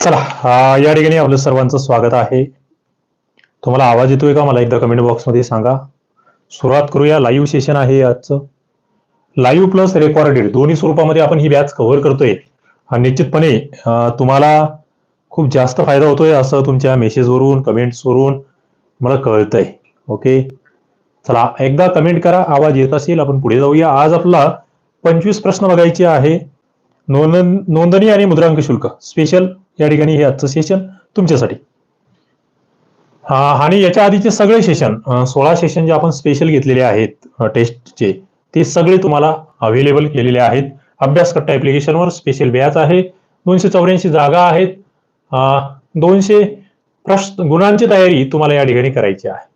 चला या ठिकाणी आपलं सर्वांचं स्वागत आहे. तुम्हाला आवाज येतोय का? मला एकदा कमेंट बॉक्समध्ये सांगा. सुरुवात करूया. लाईव्ह सेशन आहे आजचं. लाईव्ह प्लस रेकॉर्डेड दोन्ही स्वरूपामध्ये आपण ही बॅच कव्हर करतोय. आणि निश्चितपणे तुम्हाला खूप जास्त फायदा होतोय असं तुमच्या मेसेजवरून कमेंट्सवरून मला कळतंय. ओके चला एकदा कमेंट करा. आवाज येत असेल आपण पुढे जाऊया. आज आपला पंचवीस प्रश्न बघायचे आहे. नोंद नोंदणी आणि मुद्रांक शुल्क. स्पेशल या ठिकाणी हे आजचं सेशन तुमच्यासाठी. आणि याच्या आधीचे सगळे सेशन सोळा सेशन जे आपण स्पेशल घेतलेले आहेत टेस्टचे ते सगळे तुम्हाला अवेलेबल केलेले आहेत. अभ्यासकट्टा ऍप्लिकेशनवर स्पेशल बॅच आहे दोनशे चौऱ्याऐंशी जागा आहेत दोनशे प्रश्न गुणांची तयारी तुम्हाला या ठिकाणी करायची आहे.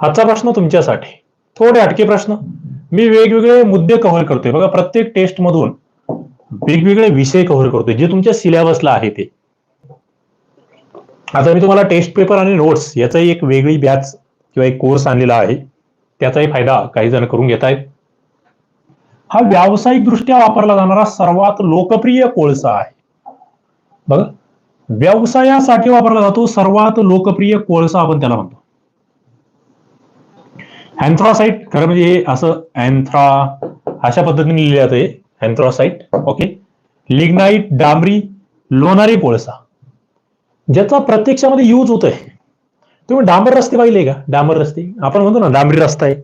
आजचा प्रश्न तुमच्यासाठी. थोडे अटके प्रश्न. मी वेगवेगळे मुद्दे कव्हर करतोय. बघा प्रत्येक टेस्टमधून वेगवेगळे विषय कव्हर करतोय. जे तुमच्या सिलेबसला आहे ते. आता मी तुम्हाला टेस्ट पेपर आणि नोट्स याचाही एक वेगळी बॅच किंवा एक कोर्स आणलेला आहे. त्याचाही फायदा काही जण करून घेत आहेत. हा व्यावसायिक दृष्ट्या वापरला जाणारा सर्वात लोकप्रिय कोळसा आहे. बघा व्यवसायासाठी वापरला जातो सर्वात लोकप्रिय कोळसा आपण त्याला म्हणतो. अँथ्रासाइट खरं म्हणजे हे असं अँथ्रा अशा पद्धतीने लिहिले जाते अँथ्रासाइट ओके लिग्नाईट डांबरी लोणारी कोळसा ज्याचा प्रत्यक्षामध्ये यूज होतोय. तुम्ही डांबर रस्ते पाहिले का? डांबर रस्ते. आपण म्हणतो ना डांबरी रस्ता आहे.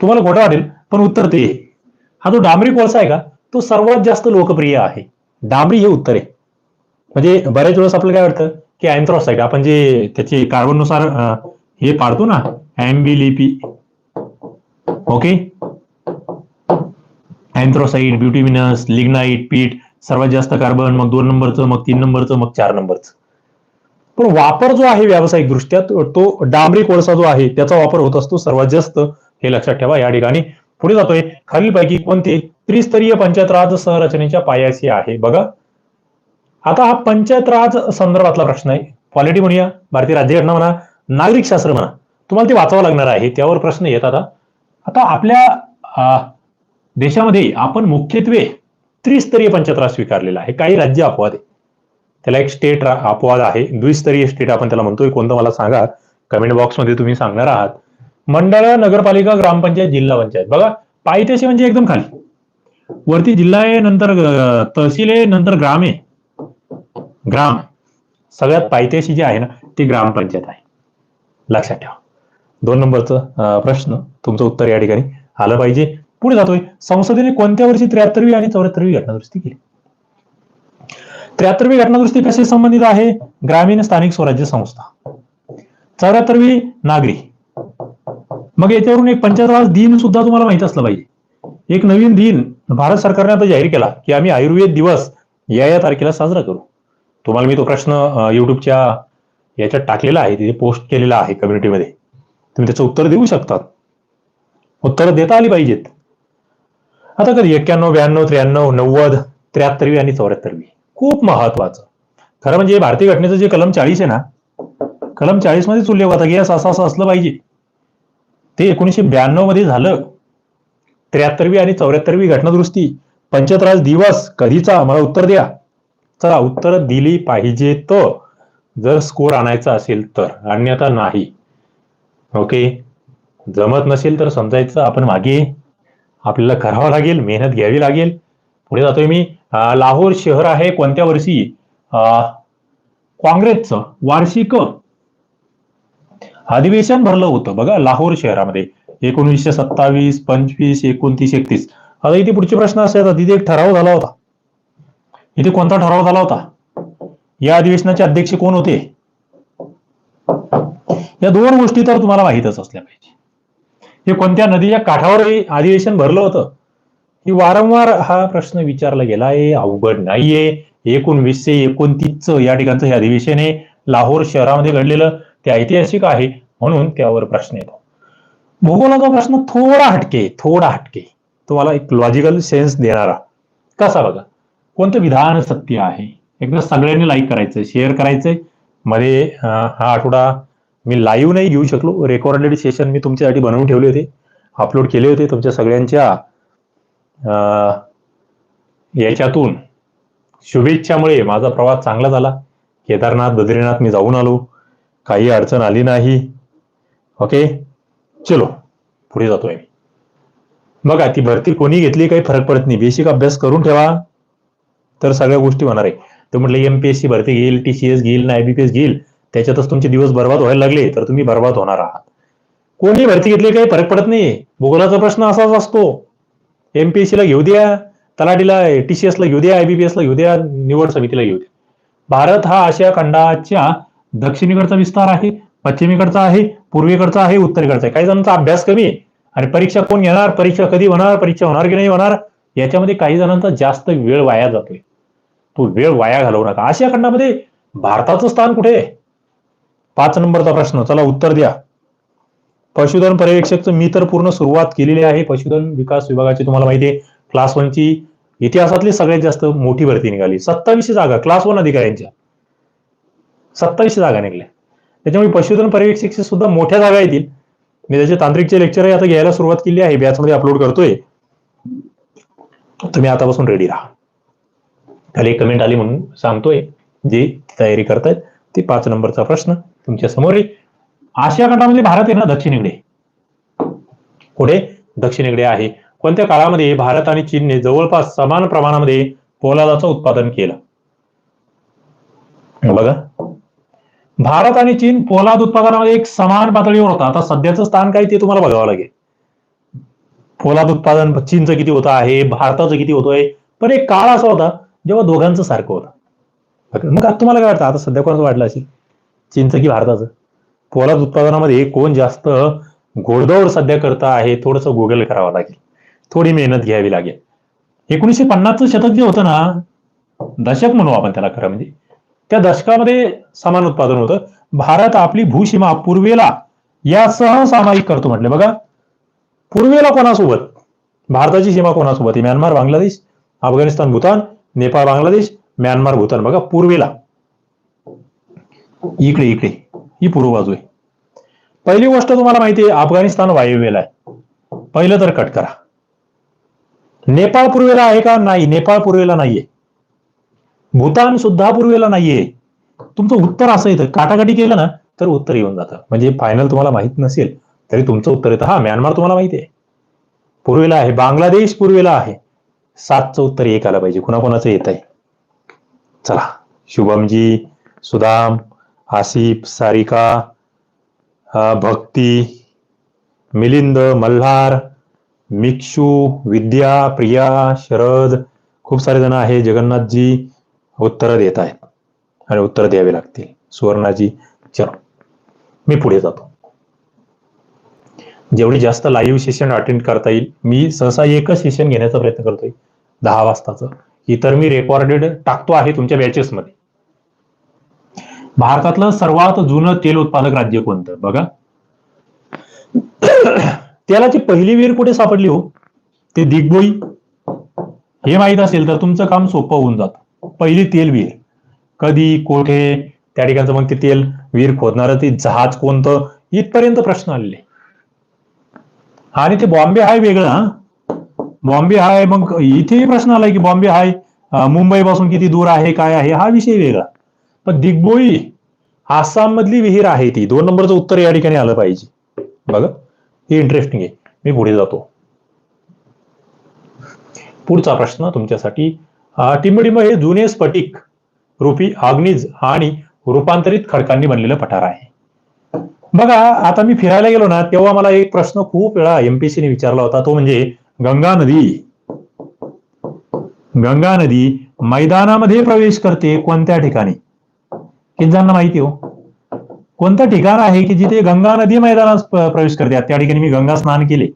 तुम्हाला खोटं वाटेल पण उत्तर ते. हा जो डांबरी कोळसा आहे का तो सर्वात जास्त लोकप्रिय आहे. डांबरी हे उत्तर आहे. म्हणजे बऱ्याच वेळेस आपल्याला काय वाटतं की अँथ्रॉसाईट आपण जे त्याचे कार्बननुसार हे पाडतो ना एम्बिलिपी ओके अँथ्रोसाईट ब्युटिमिनस लिग्नाईट पीठ सर्वात जास्त कार्बन मग दोन नंबरचं मग तीन नंबरचं मग चार नंबरचं. पण वापर जो आहे व्यावसायिक दृष्ट्या तो डांबरी कोळसा जो आहे त्याचा वापर होत असतो सर्वात जास्त. हे लक्षात ठेवा या ठिकाणी. पुढे जातोय खालीलपैकी कोणते? त्रिस्तरीय पंचायत राज संरचनेच्या पायाशी आहे. बघा. आता हा पंचायत राज संदर्भातला प्रश्न आहे. पॉलिटी म्हणूया. भारतीय राज्यघटना म्हणा नागरिक शास्त्र म्हणा. तुम्हाला ते वाचावं लागणार आहे. त्यावर प्रश्न येतात आता. आता आपल्या देशामध्ये आपण मुख्यत्वे त्रिस्तरीय पंचायत स्वीकारलेला आहे. काही राज्य अपवाद आहे. त्याला एक स्टेट अपवाद आहे. द्विस्तरीय स्टेट आपण त्याला म्हणतोय. कोणतं मला सांगा. कमेंट बॉक्समध्ये तुम्ही सांगणार आहात. मंडळ नगरपालिका ग्रामपंचायत जिल्हा पंचायत. बघा पायथ्याशी म्हणजे एकदम खाली. वरती जिल्हा आहे नंतर तहसील आहे नंतर ग्राम आहे. ग्राम. सगळ्यात पायथ्याशी जे आहे ना ते ग्रामपंचायत आहे. लक्षात ठेवा. दोन नंबरचं प्रश्न. तुमचं उत्तर या ठिकाणी आलं पाहिजे. पुढे जातोय? संसदेने कोणत्या वर्षी त्र्याहत्तरवी आणि चौऱ्याहत्तरवी घटनादुरुस्ती केली? त्र्याहत्तरवी घटनादुरुस्ती कशी संबंधित आहे? ग्रामीण स्थानिक स्वराज्य संस्था. चौऱ्याहत्तरवी नागरी. मग याच्यावरून एक पंचायतराज दिन सुद्धा तुम्हाला माहीत असलं पाहिजे. एक नवीन दिन भारत सरकारने आता जाहीर केला की आम्ही आयुर्वेद दिवस या या तारखेला साजरा करू. तुम्हाला मी तो प्रश्न युट्यूबच्या याच्यात टाकलेला आहे तिथे पोस्ट केलेला आहे कम्युनिटीमध्ये तुम्ही त्याचं उत्तर देऊ शकतात. उत्तर देता आली पाहिजेत. आता कधी एक्क्याण्णव ब्याण्णव त्र्याण्णव नव्वद त्र्याहत्तरवी आणि चौऱ्याहत्तरवी. खूप महत्वाचं खरं म्हणजे भारतीय घटनेचं जे कलम चाळीस आहे ना कलम चाळीस मध्येच उल्लेख होता की असं असं असं असलं पाहिजे. ते एकोणीसशे ब्याण्णवमध्ये झालं. त्र्याहत्तरवी आणि चौऱ्याहत्तरवी घटनादुरुस्ती पंचायत दिवस कधीचा मला उत्तर द्या. चला उत्तर दिली पाहिजे तर. जर स्कोर आणायचा असेल तर अन्यथा नाही. ओके? जमत नसेल तर समजायचं आपण मागे. आपल्याला करावं लागेल मेहनत घ्यावी लागेल. पुढे जातोय मी. लाहोर शहर आहे कोणत्या वर्षी? काँग्रेसचं वार्षिक अधिवेशन भरलं होतं बघा लाहोर शहरामध्ये. एकोणीसशे सत्तावीस पंचवीस एकोणतीस एकतीस. आता इथे पुढचे प्रश्न असे येतात तिथे एक ठराव झाला होता. इथे कोणता ठराव झाला होता? या अधिवेशनाचे अध्यक्ष कोण होते? या दोन गोष्टी तर तुम्हाला माहीतच असल्या पाहिजे. हे कोणत्या नदीच्या काठावरही अधिवेशन भरलं होतं? की वारंवार हा प्रश्न विचारला गेला आहे. अवघड नाहीये. एकोणवीसशे एकोणतीसचं या ठिकाणचं हे अधिवेशन आहे लाहोर शहरामध्ये घडलेलं ते ऐतिहासिक आहे म्हणून त्यावर प्रश्न येतो. भूगोलाचा प्रश्न थोडा हटके थोडा हटके. तुम्हाला एक लॉजिकल सेन्स देणारा. कसा बघा? कोणतं विधान सत्य आहे? एकदा सगळ्यांनी लाईक करायचं शेअर करायचंयमध्ये हा आठवडा मी लाईव्ह नाही घेऊ शकलो. रेकॉर्डेड सेशन मी तुमच्यासाठी बनवून ठेवले होते. अपलोड केले होते तुमच्या सगळ्यांच्या याच्यातून. शुभेच्छामुळे माझा प्रवास चांगला झाला. केदारनाथ बद्रीनाथ मी जाऊन आलो. काही अडचण आली नाही. ओके चलो. पुढे जातोय. मी बघा ती भरती कोणी घेतली काही फरक पडत नाही. बेसिक अभ्यास करून ठेवा. तर सगळ्या गोष्टी होणार आहे. तर म्हटलं एमपीएससी भरती घेईल टी सी एस घेईल ना आयबीपीएस घेईल. त्याच्यातच तुमचे दिवस बर्बाद व्हायला लागले तर तुम्ही बर्बाद होणार आहात. कोणी भरती घेतली काही फरक पडत नाही. भूगोलाचा प्रश्न असाच असतो. एमपीएससी ला घेऊ द्या तलाटीला टीसीएसला घेऊ द्या आयबीपीएस ला घेऊ द्या निवड समितीला घेऊ द्या. भारत हा आशिया खंडाच्या दक्षिणेकडचा विस्तार आहे पश्चिमेकडचा आहे पूर्वेकडचा आहे उत्तरेकडचा आहे. काही जणांचा अभ्यास कमी आहे. आणि परीक्षा कोण घेणार परीक्षा कधी होणार परीक्षा होणार की नाही होणार याच्यामध्ये काही जणांचा जास्त वेळ वाया जातोय. तो वेळ वाया घालवू नका. आशिया खंडामध्ये भारताचं स्थान कुठे आहे? पाच नंबरचा प्रश्न. चला उत्तर द्या. पशुधन पर्यवेक्षकचं मी तर पूर्ण सुरुवात केलेली आहे. पशुधन विकास विभागाची तुम्हाला माहिती आहे. क्लास वनची इतिहासातली सगळ्यात जास्त मोठी भरती निघाली. सत्तावीसशे जागा. क्लास वन अधिकाऱ्यांच्या. सत्तावीसशे जागा निघल्या. त्याच्यामुळे पशुधन पर्यवेक्षकची सुद्धा मोठ्या जागा येतील. मी त्याचे तांत्रिकचे लेक्चर आता घ्यायला सुरुवात केली आहे. बॅचमध्ये अपलोड करतोय. तुम्ही आतापासून रेडी राहा. खाली एक कमेंट आली म्हणून सांगतोय. जे तयारी करतायत ते पाच नंबरचा प्रश्न. तुमच्यासमोर आहे आशिया खंडामध्ये भारत आहे ना दक्षिणेकडे. पुढे दक्षिणेकडे आहे. कोणत्या काळामध्ये भारत आणि चीनने जवळपास समान प्रमाणामध्ये पोलादाचं उत्पादन केलं? बघा. भारत आणि चीन पोलाद उत्पादनामध्ये एक समान पातळीवर होता. आता सध्याचं स्थान काय ते तुम्हाला बघावं लागेल. पोलाद उत्पादन चीनचं किती होतं आहे भारताचं किती होतोय? पण एक काळ असा होता जेव्हा दोघांचं सारखं होतं. मग आता तुम्हाला काय वाटतं? आता सध्या कोणाचं वाटलं असेल? चीनचं की भारताचं. पोलाद उत्पादनामध्ये कोण जास्त घोडदौड सध्या करता आहे थोडंसं गुगल करावं लागेल. थोडी मेहनत घ्यावी लागेल. एकोणीसशे पन्नासचं शतक जे होतं ना दशक म्हणू आपण त्याला खरं म्हणजे त्या दशकामध्ये समान उत्पादन होतं. भारत आपली भूसीमा पूर्वेला यासह सामायिक करतो म्हटले. बघा पूर्वेला कोणासोबत? भारताची सीमा कोणासोबत? आहे म्यानमार बांगलादेश अफगाणिस्तान भूतान नेपाळ बांगलादेश म्यानमार भूतान. बघा पूर्वेला. इकडे इकडे. ही पूर्व बाजू आहे. पहिली गोष्ट तुम्हाला माहिती आहे अफगाणिस्तान वायव्येला आहे. पहिलं तर कट करा. नेपाळ पूर्वेला आहे का? नाही. नेपाळ पूर्वेला नाहीये. भूतान सुद्धा पूर्वेला नाहीये. तुमचं उत्तर असं येतं. काटाकाटी केलं ना तर उत्तर येऊन जातं. म्हणजे फायनल तुम्हाला माहीत नसेल तरी तुमचं उत्तर येतं. हा म्यानमार तुम्हाला माहिती आहे. पूर्वेला आहे. बांगलादेश पूर्वेला आहे. सातचं उत्तर एक आलं पाहिजे. कुणाकोणाचं येत आहे चला. शुभमजी सुदाम आसिफ सारिका भक्ती मिलिंद मल्हार मिक्षू विद्या प्रिया शरद खूप सारे जण आहे. जगन्नाथजी उत्तरं देत आहेत आणि उत्तर द्यावे लागतील. सुवर्णाजी चलो. मी पुढे जातो. जेवढी जास्त लाईव्ह सेशन अटेंड करता येईल मी सहसा एकच सेशन घेण्याचा प्रयत्न करतोय. दहा वाजताचं. इतर मी रेकॉर्डेड टाकतो आहे तुमच्या बॅचेसमध्ये भारतातलं सर्वात जुनं तेल उत्पादक राज्य कोणतं? बघा. तेलाची पहिली विहीर कुठे सापडली हो? ते दिग्बोई. हे माहीत असेल तर तुमचं काम सोपं होऊन जातं. पहिली तेल विहीर. कधी कोठे त्या ठिकाणचं मग ते तेल विहीर खोदणारं ते जहाज कोणतं? इथपर्यंत प्रश्न आलेले. आणि ते बॉम्बे हाय वेगळं हा. बॉम्बे हाय मग इथेही प्रश्न आलाय की बॉम्बे हाय मुंबई पासून किती दूर आहे काय आहे हा विषय वेगळा. पण दिग्बोई आसाम मधली विहीर आहे ती. दोन नंबरचं उत्तर या ठिकाणी आलं पाहिजे. बघा हे इंटरेस्टिंग आहे. मी पुढे जातो. पुढचा प्रश्न तुमच्यासाठी. टिंबडिंब हे जुने स्फटिक रूपी अग्निज आणि रूपांतरित खडकांनी बनलेलं पठार आहे. बघा आता मी फिरायला गेलो ना तेव्हा मला एक प्रश्न खूप वेळा एमपीसी ने विचारला होता. तो म्हणजे गंगा नदी. गंगा नदी मैदानामध्ये प्रवेश करते कोणत्या ठिकाणी? किती जणांना माहिती हो. कोणतं ठिकाण आहे की जिथे गंगा नदी मैदानात प्रवेश करते? त्या ठिकाणी मी गंगा स्नान केले.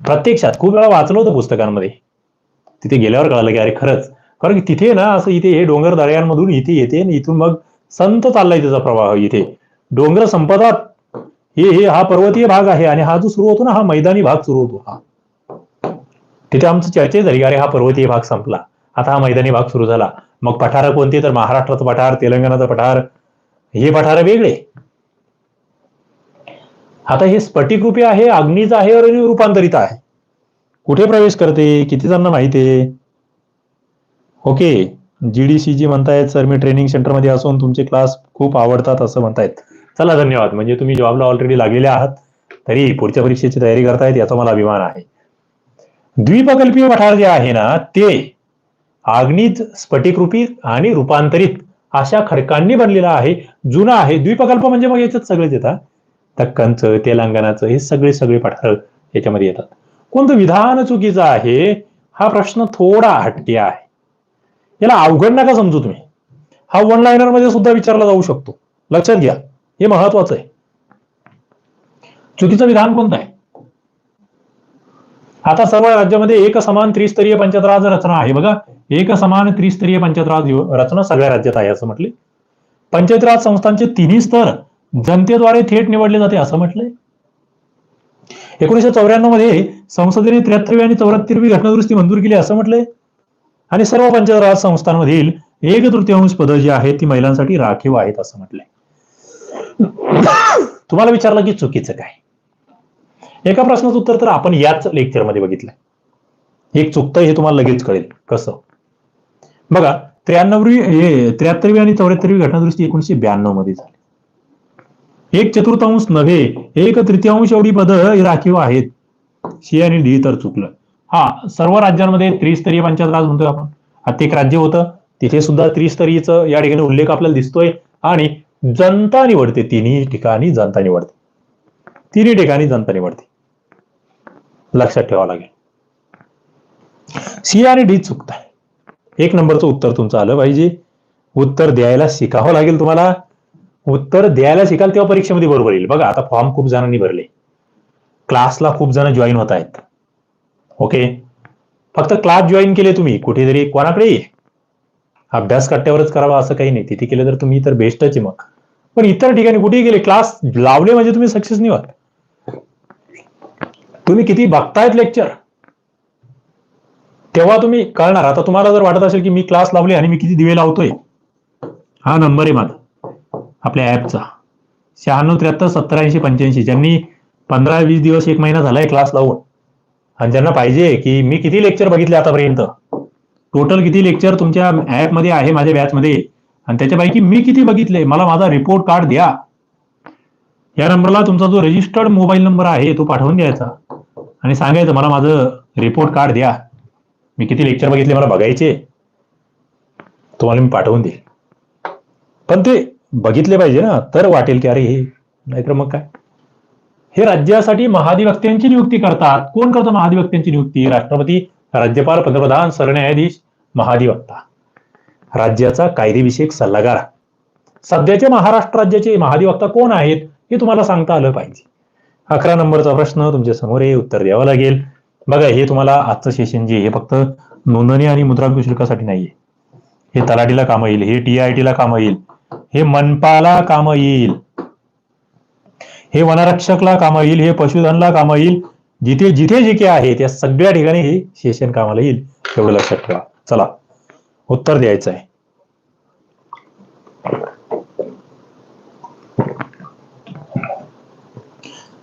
प्रत्यक्षात खूप वेळा वाचलं होतं पुस्तकांमध्ये. तिथे गेल्यावर कळालं की अरे खरंच. कारण की तिथे ना असं इथे हे डोंगर दऱ्यांमधून इथे येते आणि इथून मग संत चाललाय त्याचा प्रवाह इथे. डोंगर संपतात. हे हे हा पर्वतीय भाग आहे आणि हा जो सुरू होतो ना हा मैदानी भाग सुरू होतो हा. तिथे आमचं चर्चा झाली अरे हा पर्वतीय भाग संपला. आता हा मैदानी भाग सुरू झाला. मग पठार कोणते? तर महाराष्ट्राचं पठार तेलंगणाचं पठार. हे पठार वेगळे. आता हे स्फटिक रूपी आहे अग्नीच आहे आणि रूपांतरित आहे. कुठे प्रवेश करते? किती जणांना माहिती आहे? ओके. जीडीसी जी म्हणतायत सर मी ट्रेनिंग सेंटरमध्ये असून तुमचे क्लास खूप आवडतात असं म्हणतायत. चला धन्यवाद. म्हणजे तुम्ही जॉबला ऑलरेडी लागलेले आहात तरी पुढच्या परीक्षेची तयारी करतायत याचा मला अभिमान आहे. द्विप्रकल्पीय पठार जे आहे ना ते आग्नीज स्फटिकरूपी आणि रूपांतरित अशा खडकांनी बनलेला आहे जुना आहे द्विप्रकल्प म्हणजे मग याच्यात सगळेच येतात. दक्कनचं तेलंगणाचं हे सगळे सगळे पठार याच्यामध्ये येतात. कोणतं विधान चुकीचं आहे? हा प्रश्न थोडा हटके आहे. याला अवघड नका समजू तुम्ही. हा वन लाईनरमध्ये सुद्धा विचारला जाऊ शकतो. लक्षात घ्या. हे महत्वाचं आहे. चुकीचं विधान कोणतं आहे? आता सर्व राज्यामध्ये एक समान त्रिस्तरीय पंचतराज रचना आहे बघा. एक समान त्रिस्तरीय पंचायतराज रचना सगळ्या राज्यात आहे असं म्हटले. पंचायत राज संस्थांचे तिन्ही स्तर जनतेद्वारे थेट निवडले जाते असं म्हटलंय एकोणीसशे चौऱ्याण्णवमध्ये संसदेने त्र्याहत्तरवी आणि चौऱ्याहत्तरवी घटनादुरुस्ती मंजूर केली असं म्हटलंय आणि सर्व पंचायत राज संस्थांमधील एक तृतीयांश पदं जी आहेत ती महिलांसाठी राखीव आहेत असं म्हटलंय तुम्हाला विचारलं की चुकीचं काय? एका प्रश्नाचं उत्तर तर आपण याच लेक्चरमध्ये बघितलंय. एक चुकतं हे तुम्हाला लगेच कळेल. कसं? बघा त्र्याण्णवी हे त्र्याहत्तरवी आणि चौऱ्याहत्तरवी घटनादुरुस्ती एकोणीशे ब्याण्णवमध्ये झाली. एक चतुर्थांश नव्हे एक तृतीयांश एवढी पद राखीव आहेत. सी आणि डी तर चुकलं. हा सर्व राज्यांमध्ये त्रिस्तरीय पंचायत राज म्हणतोय आपण. आता एक राज्य होतं. तिथे सुद्धा त्रिस्तरीयचं या ठिकाणी उल्लेख आपल्याला दिसतोय. आणि जनता निवडते. तिन्ही ठिकाणी जनता निवडते. तिन्ही ठिकाणी जनता निवडते. लक्षात ठेवावं लागेल. सी आणि डी चुकत आहे एक नंबरचं उत्तर तुमचं आलं पाहिजे. उत्तर द्यायला शिकावं लागेल तुम्हाला. उत्तर द्यायला शिकाल तेव्हा परीक्षेमध्ये बरोबर येईल. बघा आता फॉर्म खूप जणांनी भरले. क्लासला खूप जण जॉईन होत आहेत. ओके फक्त क्लास जॉईन केले तुम्ही. कुठेतरी कोणाकडे? अभ्यास कट्ट्यावरच करावा असं काही नाही. तिथे केलं तर तुम्ही तर बेस्टच आहे मग. पण इतर ठिकाणी कुठेही गेले क्लास लावले म्हणजे तुम्ही सक्सेस नाही व्हाल तुम्ही किती बघतायत लेक्चर तेव्हा तुम्ही कळणार. आता तुम्हाला जर वाटत असेल की मी क्लास लावले आणि मी किती दिवे लावतोय हा नंबर आहे माझा आपल्या ऍपचा शहाण्णव त्र्याहत्तर सत्तर ऐंशी पंच्याऐंशी. ज्यांनी पंधरा वीस दिवस एक महिना झालाय क्लास लावून. आणि ज्यांना पाहिजे की मी किती लेक्चर बघितले आतापर्यंत. टोटल किती लेक्चर तुमच्या ऍपमध्ये आहे माझ्या बॅचमध्ये आणि त्याच्यापैकी मी किती बघितले? मला माझा रिपोर्ट कार्ड द्या. या नंबरला तुमचा जो रजिस्टर्ड मोबाईल नंबर आहे तो पाठवून द्यायचा. आणि सांगायचं मला माझं रिपोर्ट कार्ड द्या. मी किती लेक्चर बघितले मला बघायचे तुम्हाला मी पाठवून देईल. पण ते बघितले पाहिजे ना. तर वाटेल की अरे हे नाहीतर मग काय? हे राज्यासाठी महाधिवक्त्यांची नियुक्ती करतात. कोण करतं महाधिवक्त्यांची नियुक्ती? राष्ट्रपती राज्यपाल पंतप्रधान सरन्यायाधीश महाधिवक्ता. राज्याचा कायदेविषयक सल्लागार. सध्याचे महाराष्ट्र राज्याचे महाधिवक्ता कोण आहेत? हे तुम्हाला सांगता आलं पाहिजे. अकरा नंबरचा प्रश्न तुमच्यासमोर आहे उत्तर द्यावं लागेल. बघा हे तुम्हाला आजचं सेशन जे हे फक्त नोंदणी आणि मुद्रांक शुल्कासाठी नाहीये. हे तलाठीला कामं येईल हे टीआयटी ला कामं येईल हे मनपाला कामं येईल. हे वनरक्षकला कामं येईल हे पशुधनला कामं येईल. जिथे जिथे जे काही आहे त्या सगळ्या ठिकाणी हे सेशन कामाला येईल एवढं लक्षात ठेवा. चला उत्तर द्यायचं आहे.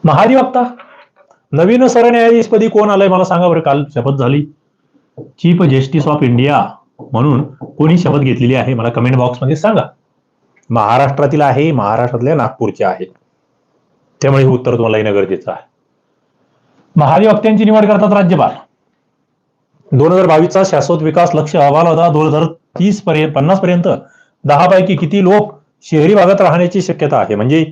महाधिवक्ता नवीन सरन्यायाधीशपदी कोण आलंय मला सांगा बरं काल शपथ झाली. चीफ जस्टिस ऑफ इंडिया म्हणून कोणी शपथ घेतलेली आहे मला कमेंट बॉक्समध्ये सांगा. महाराष्ट्रातील आहे महाराष्ट्रातल्या नागपूरच्या आहेत त्यामुळे हे उत्तर तुम्हाला येणं गरजेचं आहे महाधिवक्त्यांची निवड करतात राज्यपाल. दोन हजार बावीसचा शाश्वत विकास लक्ष अहवाल होता. दोन हजार तीस पर्यंत पन्नास पर्यंत दहा पैकी किती लोक शहरी भागात राहण्याची शक्यता आहे? म्हणजे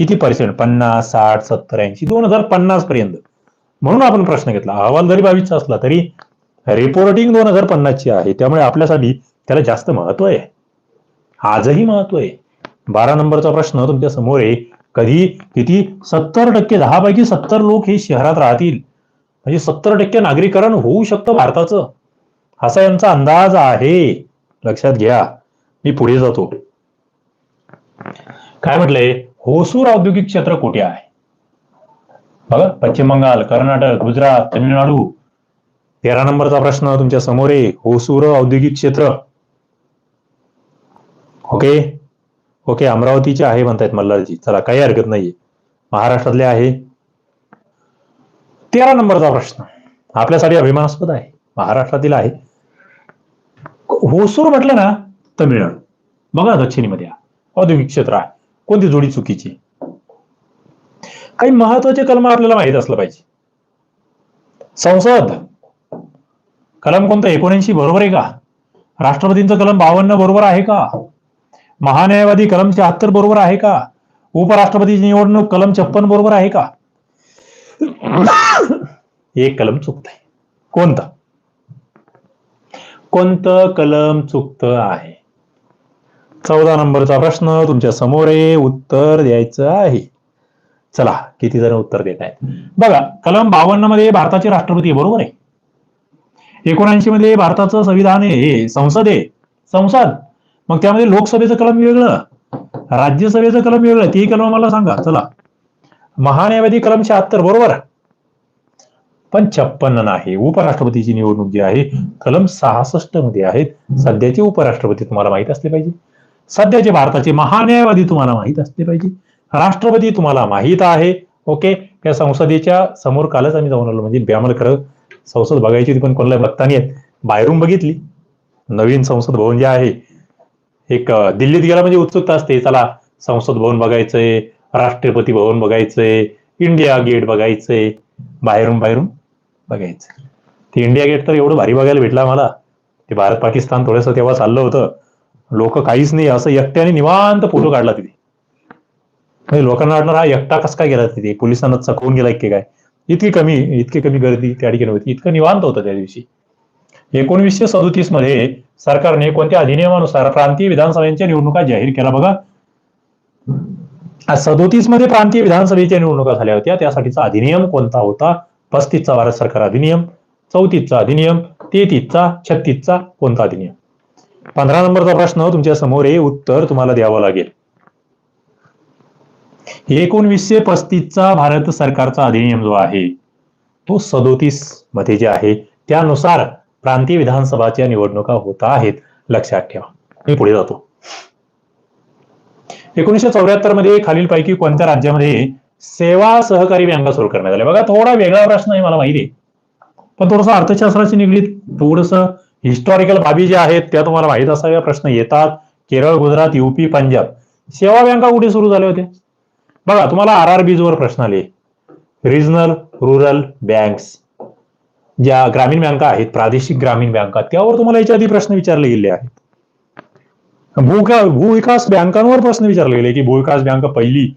किती पर्सेंट पन्नास साठ सत्तर ऐंशी दोन हजार पन्नास पर्यंत. म्हणून आपण प्रश्न घेतला. अहवाल जरी बावीसचा असला तरी रिपोर्टिंग दोन हजार पन्नासची आहे. त्यामुळे आपल्यासाठी त्याला जास्त महत्त्व आहे. आजही महत्त्व आहे. बारा नंबरचा प्रश्न तुमच्यासमोर आहे. कधी किती? सत्तर टक्के दहा पैकी सत्तर लोक हे शहरात राहतील. म्हणजे सत्तर टक्के नागरीकरण होऊ शकतं भारताचं. असा यांचा अंदाज आहे. लक्षात घ्या. मी पुढे जातो. काय म्हटलंय? होसूर औद्योगिक क्षेत्र कुठे आहे? बघा पश्चिम बंगाल कर्नाटक गुजरात तमिळनाडू. तेरा नंबरचा प्रश्न तुमच्यासमोर आहे. होसूर औद्योगिक क्षेत्र. ओके? ओके अमरावतीचे आहे म्हणतायत मल्हारजी. चला काही हरकत नाहीये. महाराष्ट्रातले आहे. तेरा नंबरचा प्रश्न. आपल्यासाठी अभिमानास्पद आहे. महाराष्ट्रातील आहे. होसूर म्हटलं ना तमिळनाडू. बघा दक्षिणेमध्ये औद्योगिक क्षेत्र आहे. कोणती जोडी चुकीची? काही महत्त्वाचे कलम आपल्याला माहीत असलं पाहिजे. संसद. कलम कोणतं? एकोणऐंशी बरोबर आहे का? राष्ट्रपतींचं कलम बावन्न बरोबर आहे का? महान्यायवादी कलम शहात्तर बरोबर आहे का? उपराष्ट्रपतीची निवडणूक कलम छप्पन बरोबर आहे का? एक कलम चुकत आहे. कोणतं? कोणतं कलम चुकतं आहे? चौदा नंबरचा प्रश्न तुमच्यासमोर आहे उत्तर द्यायचं आहे. चला किती जण उत्तर देत आहेत? बघा कलम बावन्नमध्ये भारताचे राष्ट्रपती बरोबर आहे. एकोणऐंशी मध्ये भारताचं संविधान आहे हे संसद आहे. संसद. मग त्यामध्ये लोकसभेचं कलम वेगळं राज्यसभेचं कलम वेगळं ते कलम मला सांगा. चला. महान्यायवादी कलम शहात्तर बरोबर. पण छप्पन्न नाही. उपराष्ट्रपतीची निवडणूक जी आहे कलम सहासष्टमध्ये आहेत सध्याचे उपराष्ट्रपती तुम्हाला माहीत असले पाहिजे. सध्याचे भारताचे महान्यायवादी तुम्हाला माहीत असले पाहिजे. राष्ट्रपती तुम्हाला माहीत आहे. ओके? या संसदेच्या समोर कालच आम्ही जाऊन आलो. म्हणजे ब्यामल खरं संसद बघायची ती पण कोणाला बघता येत. बाहेरून बघितली. नवीन संसद भवन जे आहे एक दिल्लीत गेला म्हणजे उत्सुकता असते. चला संसद भवन बघायचंय राष्ट्रपती भवन बघायचंय इंडिया गेट बघायचंय. बाहेरून बाहेरून बघायचं ते इंडिया गेट तर एवढं भारी बघायला भेटला मला ते भारत पाकिस्तान थोडंसं तेव्हा चाललं होतं. लोक काहीच नाही असं एकट्याने निवांत फोटो काढला तिथे. म्हणजे लोकांना वाटणार हा एकटा कस काय गेला तिथे? पोलिसांना चकवून गेला की काय? इतकी कमी इतकी कमी गर्दी त्या ठिकाणी होती. इतकं निवांत होतं त्या दिवशी. एकोणीसशे सदोतीसमध्ये सरकारने कोणत्या अधिनियमानुसार प्रांतीय विधानसभेच्या निवडणुका जाहीर केल्या? बघा. सदोतीसमध्ये प्रांतीय विधानसभेच्या निवडणुका झाल्या होत्या. त्यासाठीचा अधिनियम कोणता होता? पस्तीसचा भारत सरकार अधिनियम चौतीसचा अधिनियम तेहतीसचा छत्तीसचा कोणता अधिनियम? पंधरा नंबरचा प्रश्न तुमच्यासमोर आहे उत्तर तुम्हाला द्यावं लागेल. एकोणवीसशे पस्तीसचा भारत सरकारचा अधिनियम जो आहे तो सदोतीसमध्ये जे आहे त्यानुसार प्रांतीय विधानसभाच्या निवडणुका होत आहेत. लक्षात ठेवा. मी पुढे जातो. एकोणीसशे चौऱ्याहत्तरमध्ये खालीलपैकी कोणत्या राज्यामध्ये सेवा सहकारी बँका सुरू करण्यात आल्या? बघा थोडा वेगळा प्रश्न आहे मला माहिती आहे. पण थोडंसं अर्थशास्त्राशी निगडीत थोडस हिस्टॉरिकल बाबी ज्या आहेत त्या तुम्हाला माहीत असाव्या प्रश्न येतात. केरळ गुजरात युपी पंजाब. सेवा बँका कुठे सुरू झाल्या होत्या बघा तुम्हाला आर आर वर प्रश्न आले. रिजनल रुरल बँक्स ज्या ग्रामीण बँका आहेत प्रादेशिक ग्रामीण बँका त्यावर तुम्हाला याच्या आधी प्रश्न विचारले गेले आहेत. भूका भूविकास बँकांवर प्रश्न विचारले गेले की भूविकास बँक पहिली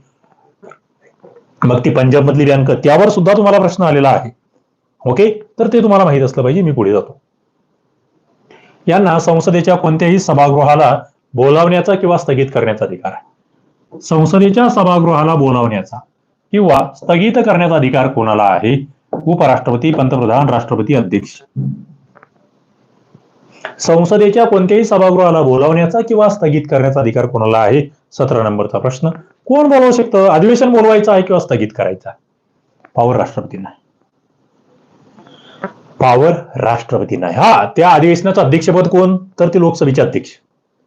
मग ती पंजाब मधली बँक त्यावर सुद्धा तुम्हाला प्रश्न आलेला आहे. ओके तर ते तुम्हाला माहीत असलं पाहिजे मी पुढे जातो. यांना संसदेच्या कोणत्याही सभागृहाला बोलावण्याचा किंवा स्थगित करण्याचा अधिकार आहे. संसदेच्या सभागृहाला बोलावण्याचा किंवा स्थगित करण्याचा अधिकार कोणाला आहे? उपराष्ट्रपती पंतप्रधान राष्ट्रपती अध्यक्ष. संसदेच्या कोणत्याही सभागृहाला बोलावण्याचा किंवा स्थगित करण्याचा अधिकार कोणाला आहे? सतरा नंबरचा प्रश्न. कोण बोलवू शकतं? अधिवेशन बोलवायचं आहे किंवा स्थगित करायचं आहे? पॉवर राष्ट्रपतींना. पॉवर राष्ट्रपतींना आहे. हा त्या अधिवेशनाचं अध्यक्षपद कोण? तर ते लोकसभेचे अध्यक्ष.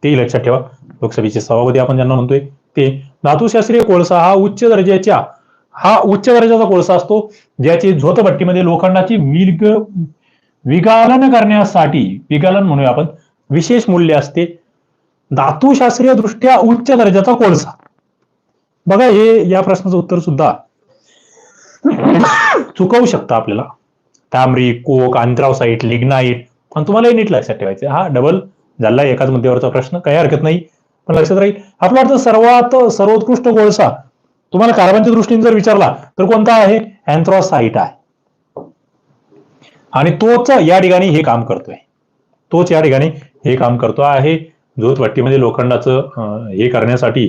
तेही लक्षात ठेवा. लोकसभेचे सभापती आपण ज्यांना म्हणतोय ते धातुशास्त्रीय कोळसा हा उच्च दर्जाच्या हा उच्च दर्जाचा कोळसा असतो ज्याची झोतपट्टीमध्ये लोखंडाची विग विगालन करण्यासाठी विगालन म्हणूया आपण विशेष मूल्य असते. धातुशास्त्रीय दृष्ट्या उच्च दर्जाचा कोळसा. बघा हे या प्रश्नाचं उत्तर सुद्धा चुकवू शकतं आपल्याला. तांबरी कोक आंतरावसाईट लिग्नाईट आणि तुम्हाला हे नीट लक्षात ठेवायचं हा डबल झाला एकाच मुद्द्यावरचा प्रश्न. काही हरकत नाही. पण लक्षात राहील. आपला अर्थ सर्वात सर्वोत्कृष्ट कोळसा. तुम्हाला कार्बनच्या दृष्टीने जर विचारला तर कोणता आहे? अँथ्रॉसाईट आहे. आणि तोच या ठिकाणी हे काम करतोय. तोच या ठिकाणी हे काम करतो आहे. जोतभट्टीमध्ये लोखंडाचं हे करण्यासाठी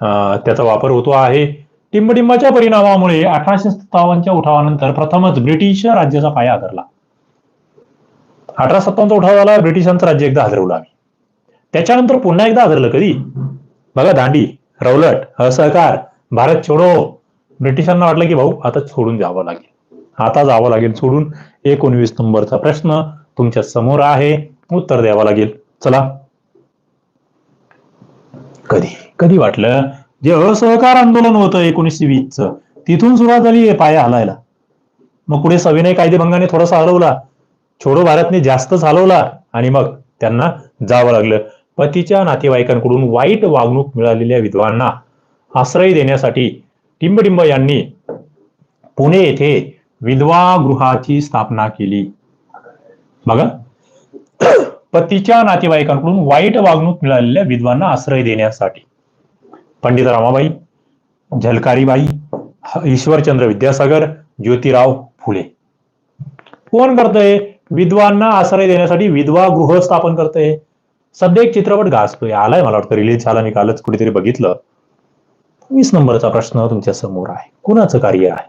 त्याचा वापर होतो आहे. टिंबटिंबाच्या परिणामामुळे अठराशे सत्तावन्नच्या उठावानंतर प्रथमच ब्रिटिश राज्याचा पाया आदरला अठरा सत्तावन्नचा उठाव झाला ब्रिटिशांचं राज्य एकदा हजरवलं आम्ही. त्याच्यानंतर पुन्हा एकदा आदरलं कधी? बघा दांडी रौलट असहकार भारत छोडो. ब्रिटिशांना वाटलं की भाऊ आता सोडून जावं लागेल. आता जावं लागेल सोडून. एकोणवीस नंबरचा प्रश्न तुमच्यासमोर आहे. उत्तर द्यावं लागेल. चला. कधी? कधी वाटलं? जे असहकार आंदोलन होतं एकोणीसशे वीसचं तिथून सुरुवात झाली पाया हलायला. मग पुढे सविनय कायदेभंगाने थोडासा हलवला छोडो भारतने जास्तच हलवला आणि मग त्यांना जावं लागलं. पतीच्या नातेवाईकांकडून वाईट वागणूक मिळालेल्या विधवांना आश्रय देण्यासाठी टिंबडिंब यांनी पुणे येथे विधवा गृहाची स्थापना केली. बघा पतीच्या नातेवाईकांकडून वाईट वागणूक मिळालेल्या विधवांना आश्रय देण्यासाठी. पंडित रमाबाई झलकारीबाई ईश्वरचंद्र विद्यासागर ज्योतिराव फुले. कोण करतय? विधवांना आश्रय देण्यासाठी विधवा गृह स्थापन करतय. सध्या एक चित्रपट गाजतोय. आलाय मला वाटतं रिलीज झाला. मी कालच कुठेतरी बघितलं. वीस नंबरचा प्रश्न तुमच्यासमोर आहे. कुणाचं कार्य आहे?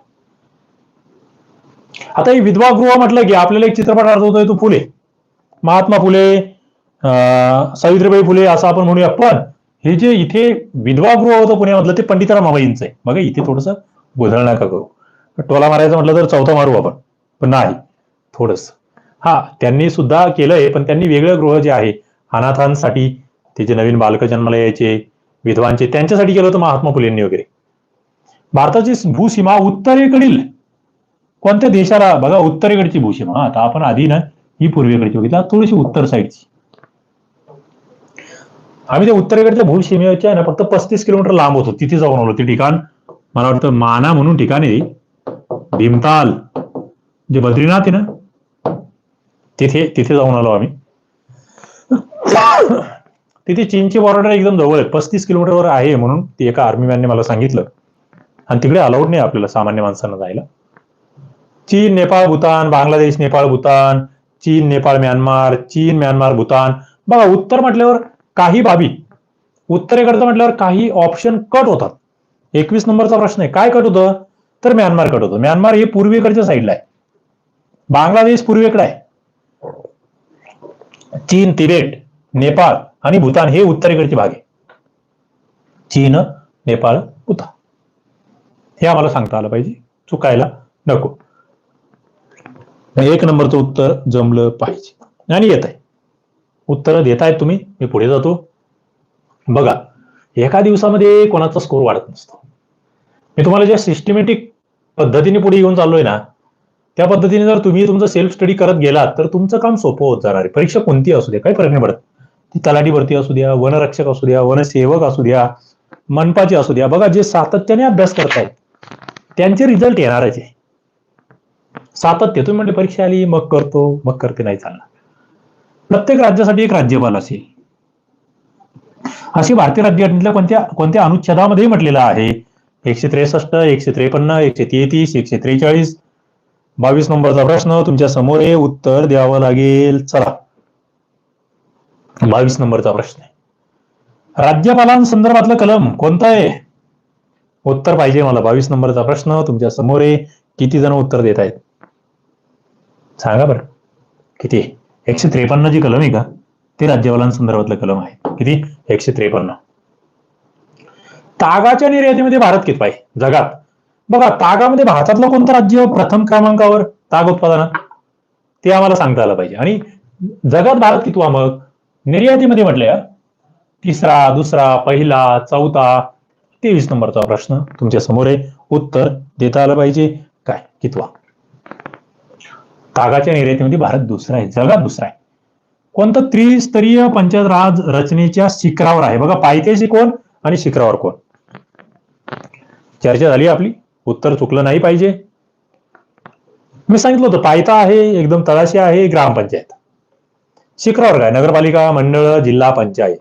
आता हे विधवा गृह म्हटलं की आपल्याला एक चित्रपट आठवतोय तो फुले. महात्मा फुले सावित्रीबाई फुले असं आपण म्हणूया. पण हे जे इथे विधवा गृह होतं पुण्यामधलं ते पंडितराम माबाईंचं आहे. बघा इथे थोडस गोंधळ नका करू. टोला मारायचं म्हटलं तर चौथा मारू आपण. पण नाही थोडस. हा त्यांनी सुद्धा केलंय पण त्यांनी वेगळं गृह जे आहे अनाथांसाठी ते जे नवीन बालक जन्माला यायचे विधवांचे त्यांच्यासाठी केलं होतं महात्मा फुलेंनी वगैरे. भारताची भूसीमा उत्तरेकडील कोणत्या देशाला बघा उत्तरेकडची भूसीमा आता आपण आधी ना ही पूर्वेकडची बघितला थोडीशी उत्तर साईडची. आम्ही ते उत्तरेकडच्या भूसीमेच्या ना फक्त पस्तीस किलोमीटर लांब होतो. तिथे जाऊन आलो. ते ठिकाण मला वाटतं माना म्हणून ठिकाण आहे भीमताल. जे बद्रीनाथ आहे ना तिथे तिथे जाऊन आलो आम्ही. तिथे चीनची बॉर्डर एकदम जवळ आहे. पस्तीस किलोमीटरवर आहे म्हणून ती एका आर्मी मॅनने मला सांगितलं. आणि तिकडे अलाउड नाही आपल्याला सामान्य माणसांना जायला. चीन नेपाळ भूतान बांगलादेश नेपाळ भूतान चीन नेपाळ म्यानमार चीन म्यानमार भूतान. बघा उत्तर म्हटल्यावर काही बाबी उत्तरेकडचं म्हटल्यावर काही ऑप्शन कट होतात. एकवीस नंबरचा प्रश्न आहे. काय कट होतं? तर म्यानमार कट होतं. म्यानमार हे पूर्वेकडच्या साईडला आहे. बांगलादेश पूर्वेकडे आहे. चीन तिबेट नेपाळ आणि भूतान हे उत्तरेकडचे भाग आहे. चीन नेपाळ भूतान. हे आम्हाला सांगता आलं पाहिजे. चुकायला नको. एक नंबरचं उत्तर जमलं पाहिजे. आणि येत आहे उत्तर देतायत तुम्ही मी पुढे जातो. बघा एका दिवसामध्ये कोणाचा स्कोर वाढत नसतो. मी तुम्हाला ज्या सिस्टमॅटिक पद्धतीने पुढे घेऊन चाललोय ना त्या पद्धतीने जर तुम्ही तुमचं सेल्फ स्टडी करत गेलात तर तुमचं काम सोपं होत जाणार आहे. परीक्षा कोणती असू द्या काही फरक नाही पडत. ती तलाठी भरती असू द्या वनरक्षक असू द्या वनसेवक असू द्या मनपाची असू द्या. बघा जे सातत्याने अभ्यास करतायत त्यांचे रिझल्ट येणारच आहे. सातत्य तुम्ही म्हणजे परीक्षा आली मग करतो मग करते नाही चालणार. प्रत्येक राज्यासाठी एक राज्यपाल असेल. अशी भारतीय राज्यघटनेतल्या कोणत्या कोणत्या अनुच्छेदामध्ये म्हटलेलं आहे. एकशे त्रेसष्ट एकशे त्रेपन्न एकशे तेहतीस एकशे त्रेचाळीस. बावीस नंबरचा प्रश्न तुमच्यासमोर आहे. उत्तर द्यावं लागेल. चला. बावीस नंबरचा प्रश्न आहे. राज्यपालांसंदर्भातलं कलम कोणतं आहे? उत्तर पाहिजे मला. बावीस नंबरचा प्रश्न तुमच्यासमोर आहे. किती जण उत्तर देत आहेत? सांगा बरं. किती? एकशे त्रेपन्न जी कलम आहे का? ते राज्यपालांसंदर्भातलं कलम आहे. किती? एकशे त्रेपन्न. तागाच्या निर्यातीमध्ये भारत किती आहे जगात. बघा तागामध्ये भारतातलं कोणतं राज्य प्रथम क्रमांकावर ताग उत्पादनात. ते आम्हाला सांगता आलं पाहिजे. आणि जगात भारत कितवा मग? निर्यातीमध्ये म्हटलं तिसरा दुसरा पहिला चौथा तेवीस नंबरचा प्रश्न तुमच्यासमोर आहे. उत्तर देता आलं पाहिजे. काय? कितवा. तागाच्या निर्यातीमध्ये भारत दुसरा आहे जगात दुसरा आहे. कोणतं त्रिस्तरीय पंचायत राज रचनेच्या शिखरावर आहे? बघा पायथ्याशी कोण आणि शिखरावर कोण? चर्चा झाली आपली. उत्तर चुकलं नाही पाहिजे. मी सांगितलं होतं पायथा आहे एकदम तळाशी आहे ग्रामपंचायत. शिखरावर काय? नगरपालिका मंडळ जिल्हा पंचायत.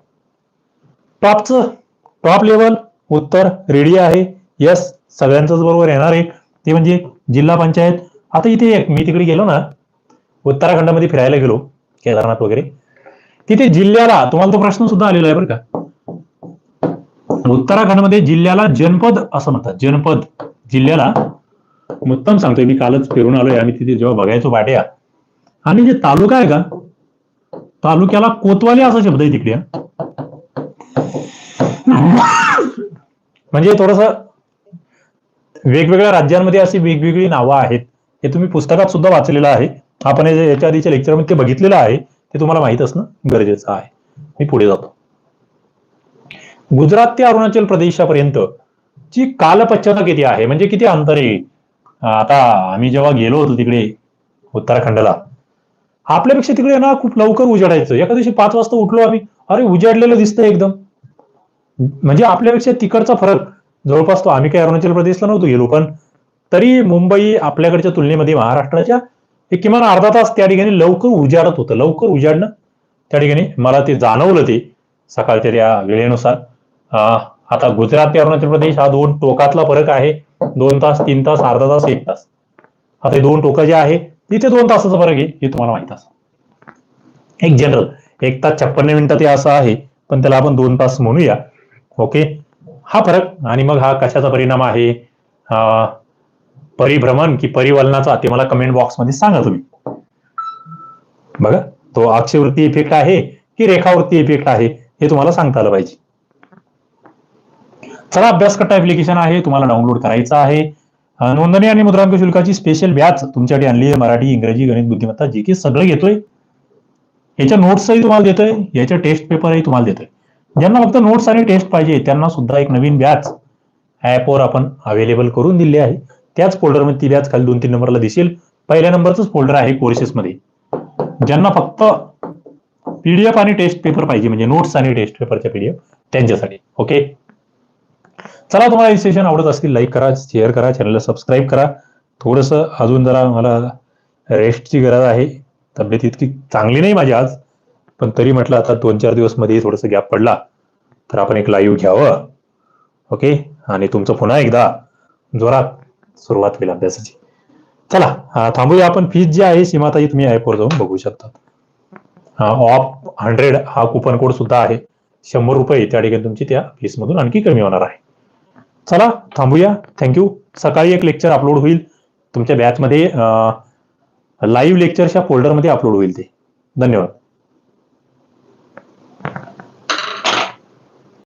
टॉपचं टॉप लेवल उत्तर रेडी आहे. यस सगळ्यांचंच बरोबर येणार आहे. ते म्हणजे जिल्हा पंचायत आता इथे एक मी तिकडे गेलो ना उत्तराखंडमध्ये फिरायला गेलो केदारनाथ वगैरे. तिथे जिल्ह्याला तुम्हाला तो प्रश्न सुद्धा आलेला आहे बरं का. उत्तराखंडमध्ये जिल्ह्याला जनपद असं म्हणतात. जनपद जिल्ह्याला उत्तम सांगतोय. मी कालच फिरून आलोय आम्ही तिथे जेव्हा बघायचो वाट्या आणि जे तालुका आहे का तालुक्याला कोतवाली असा शब्द आहे तिकडे म्हणजे थोडस वेगवेगळ्या राज्यांमध्ये अशी वेगवेगळी नावं आहेत. हे तुम्ही पुस्तकात सुद्धा वाचलेलं आहे. आपण याच्या आधीच्या लेक्चरमध्ये ते बघितलेलं आहे ते तुम्हाला माहीत असणं गरजेचं आहे. मी पुढे जातो. गुजरात ते अरुणाचल प्रदेशापर्यंत ची कालपच्छता किती आहे? म्हणजे किती अंतर आहे? आता आम्ही जेव्हा गेलो होतो तिकडे उत्तराखंडला आपल्यापेक्षा तिकडे ना खूप लवकर उजाडायचं. एका दिवशी पाच वाजता उठलो आम्ही. अरे उजाडलेलं दिसतंय एकदम. म्हणजे आपल्यापेक्षा तिकडचा फरक जवळपास तो आम्ही काही अरुणाचल प्रदेशला नव्हतो गेलो पण तरी मुंबई आपल्याकडच्या तुलनेमध्ये महाराष्ट्राच्या एक किमान अर्धा तास त्या ठिकाणी लवकर उजाडत होतं. लवकर उजाडणं. त्या ठिकाणी मला ते जाणवलं ते सकाळच्या त्या वेळेनुसार. आता गुजरात ते अरुणाचल प्रदेश हा दोन टोकातला फरक आहे. दोन तास तीन तास अर्धा तास एक तास. आता हे दोन टोकं जे आहे तिथे दोन तासाचा फरक आहे हे तुम्हाला माहीत असं एक जनरल एक तास छप्पन्न मिनिटात हे असं आहे पण त्याला आपण दोन तास म्हणूया. ओके हा फरक आणि मग हा कशाचा परिणाम आहे? परिभ्रमण की परिवलनाचा ते मला कमेंट बॉक्समध्ये सांगा तुम्ही. बघा तो अक्षवृत्ती इफेक्ट आहे की रेखावृत्ती इफेक्ट आहे हे तुम्हाला सांगता आलं पाहिजे. चला अभ्यासकट्टा ऍप्लिकेशन आहे तुम्हाला डाउनलोड करायचं आहे. नोंदणी आणि मुद्रांक शुल्काची स्पेशल बॅच तुमच्यासाठी आणली आहे मराठी इंग्रजी गणित बुद्धिमत्ता जे की सगळं घेतोय. याच्या नोट्सही तुम्हाला देतोय याच्या टेस्ट पेपरही तुम्हाला देतोय. ज्यांना फक्त नोट्स आणि टेस्ट पाहिजे त्यांना सुद्धा एक नवीन व्याज ऍपवर आपण अवेलेबल करून दिले आहे. त्याच फोल्डरमध्ये ती बॅच खाली दोन तीन नंबरला दिसेल. पहिल्या नंबरच फोल्डर आहे कोर्सेसमध्ये ज्यांना फक्त पीडीएफ आणि टेस्ट पेपर पाहिजे म्हणजे नोट्स आणि टेस्ट पेपरच्या पीडीएफ त्यांच्यासाठी. ओके चला तुम्हाला हे सेशन आवडत असतील लाईक करा शेअर करा चॅनलला सबस्क्राईब करा. थोडंसं अजून जरा मला रेस्टची गरज आहे. तब्येत इतकी चांगली नाही माझी आज पण तरी म्हटलं आता दोन चार दिवसमध्ये थोडंसं गॅप पडला तर आपण एक लाईव्ह घ्यावं. ओके आणि तुमचं पुन्हा एकदा जोरात सुरुवात होईल अभ्यासाची. चला थांबूया आपण. फीज जी आहे सीमाताई तुम्ही ऍपवर जाऊन बघू शकता. ऑफ हंड्रेड हा कुपन कोड सुद्धा आहे. शंभर रुपये त्या ठिकाणी तुमची त्या फीसमधून आणखी कमी होणार आहे. चला थांबूया. थँक्यू सकाळी एक लेक्चर अपलोड होईल. तुमच्या बॅचमध्ये लाईव्ह लेक्चरच्या फोल्डरमध्ये अपलोड होईल ते. धन्यवाद.